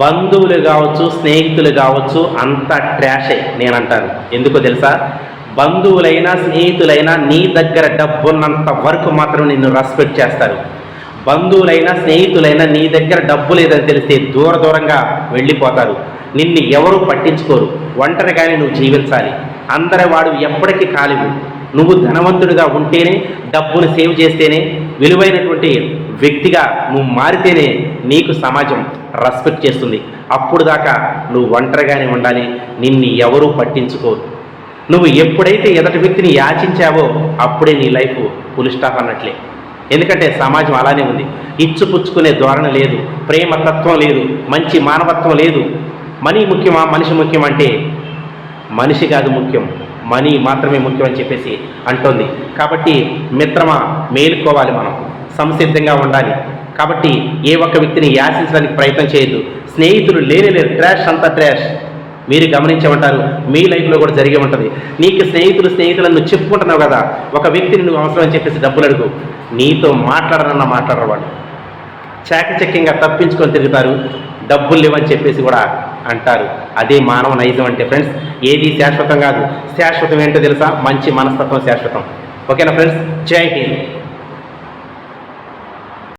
బంధువులు కావచ్చు స్నేహితులు కావచ్చు అంత ట్రాషే నేను అంటాను ఎందుకో తెలుసా? బంధువులైనా స్నేహితులైనా నీ దగ్గర డబ్బున్నంత వరకు మాత్రం నిన్ను రెస్పెక్ట్ చేస్తారు. బంధువులైనా స్నేహితులైనా నీ దగ్గర డబ్బు లేదని తెలిస్తే దూర దూరంగా వెళ్ళిపోతారు. నిన్ను ఎవరు పట్టించుకోరు. ఒంటరిగానే నువ్వు జీవించాలి. అందరి వాడు ఎప్పటికీ కాలివు. నువ్వు ధనవంతుడిగా ఉంటేనే డబ్బును సేవ్ చేస్తేనే విలువైనటువంటి వ్యక్తిగా నువ్వు మారితేనే నీకు సమాజం రెస్పెక్ట్ చేస్తుంది. అప్పుడు దాకా నువ్వు ఒంటరిగానే ఉండాలి. నిన్ను ఎవరూ పట్టించుకోరు. నువ్వు ఎప్పుడైతే ఎదటి వ్యక్తిని యాచించావో అప్పుడే నీ లైఫ్ ఫుల్ స్టాప్ అన్నట్లే. ఎందుకంటే సమాజం అలానే ఉంది. ఇచ్చుపుచ్చుకునే ధోరణ లేదు. ప్రేమతత్వం లేదు. మంచి మానవత్వం లేదు. మనీ ముఖ్యమా మనిషి ముఖ్యం అంటే మనిషి కాదు ముఖ్యం. మనీ మాత్రమే ముఖ్యం అని చెప్పేసి అంటోంది. కాబట్టి మిత్రమా మేలుకోవాలి మనం. సంసిద్ధంగా ఉండాలి. కాబట్టి ఏ ఒక్క వ్యక్తిని యాసించడానికి ప్రయత్నం చేయొద్దు. స్నేహితులు లేని లేరు ట్రాష్ అంతా ట్రాష్ మీరు గమనించే ఉంటారు మీ లైఫ్లో కూడా జరిగి ఉంటుంది. నీకు స్నేహితులు స్నేహితులను నువ్వు చెప్పుకుంటున్నావు కదా ఒక వ్యక్తిని నువ్వు అవసరం అని చెప్పేసి డబ్బులు అడుగు. నీతో మాట్లాడనన్నా మాట్లాడరు వాళ్ళు. చాకచక్యంగా తప్పించుకొని తిరుగుతారు డబ్బులు లేవని చెప్పేసి కూడా అంటారు. అదే మానవ నైజం అంటే ఫ్రెండ్స్ ఏది శాశ్వతం కాదు. శాశ్వతం ఏంటో తెలుసా? మంచి మనస్తత్వం శాశ్వతం. ఓకేనా ఫ్రెండ్స్ జై హింద్.